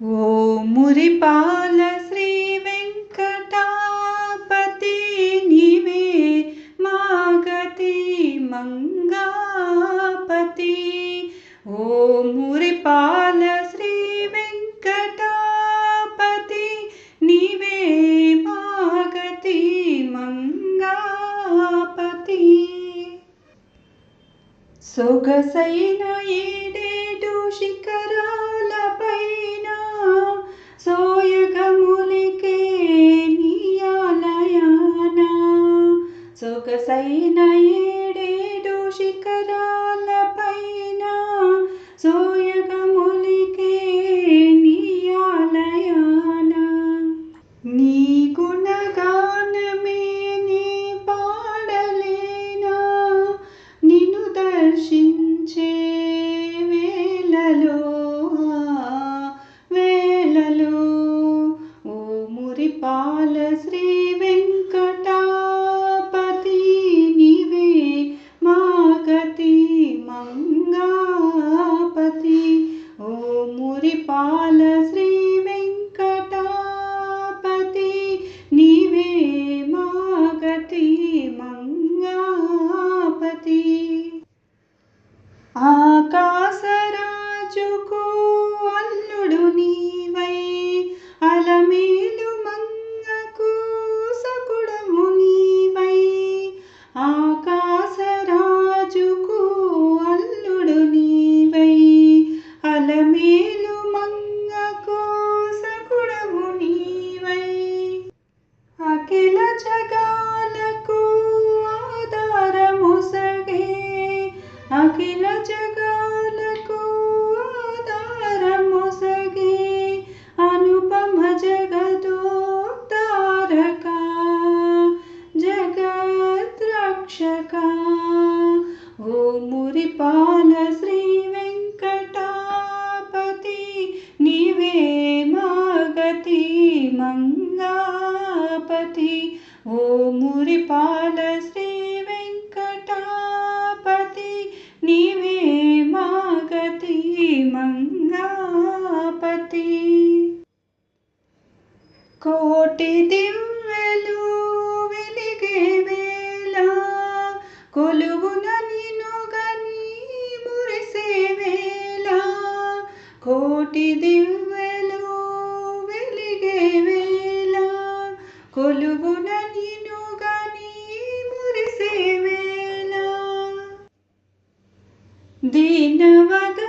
ओ मुरिपाल श्री वेङ्कटापति निवे मागति मङ्गापति ओ मुरिपाल श्री वेङ्कटापति निवे मागति मङ्गापति सोगसैनये శిఖరాలపైన సోయగములికే నీ ఆలయాన. నీ గుణగానమే నీ పాడలేనా? నిన్ను దర్శి నీ ॐ श्रीवेङ्कटापति वेङ्कटापति निवे मागति मङ्गापति ओ श्रीवेङ्कटापति वेङ्कटापति निवे मागति मङ्गापति। कोटिदिम् కోటి దివ్వెలు వెలిగే వేళ కొలువున నిన్ను గని మురిసే వేళ. దీనవగా